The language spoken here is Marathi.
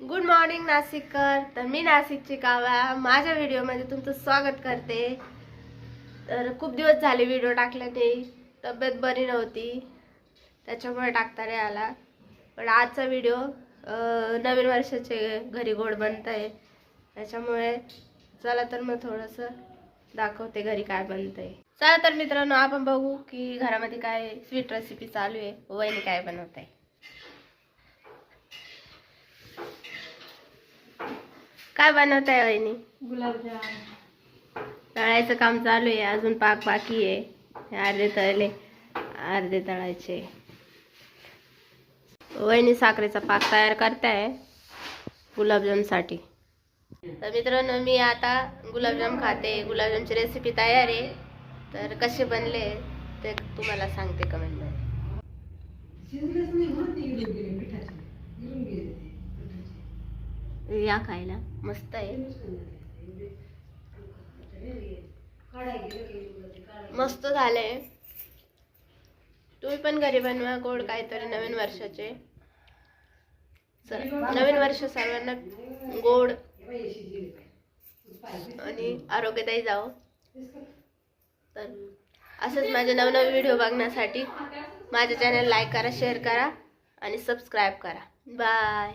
गुड मॉर्निंग नाशिककर तर मी नाशिकची काव्या माझ्या व्हिडिओमध्ये तुमचं स्वागत करते. तर खूप दिवस झाले व्हिडिओ टाकल्याने तब्येत बरी नव्हती. त्याच्यामुळे टाकता नाही आला. पण आजचा व्हिडिओ नवीन वर्षाचे घरी गोड बनत आहे त्याच्यामुळे चला तर मग थोडंसं दाखवते घरी काय बनतंय. चला तर मित्रांनो आपण बघू की घरामध्ये काय स्वीट रेसिपी चालू आहे. वहिनी काय बनवत आहे काय बनवत आहे वहिनी? गुलाबजाम. तळायचं काम चालू आहे अजून पाक बाकी आहे. अर्धे तळले अर्धे तळायचे. वहिनी साखरेचा पाक तयार करताय गुलाबजामसाठी. तर मित्रांनो मी आता गुलाबजाम खाते. गुलाबजामची रेसिपी तयार आहे. तर कसे बनले ते तुम्हाला सांगते कमेंटमध्ये या खायला. मस्त आहे. मस्त झालंय. तुम्ही पण घरी बनवा गोड काहीतरी नवीन वर्षाचे. नवीन वर्ष सर्वांना गोड आणि आरोग्यदायी जावं. तर असंच माझे नवनवीन व्हिडिओ बघण्यासाठी माझे चॅनल लाईक करा शेअर करा आणि सबस्क्राईब करा. बाय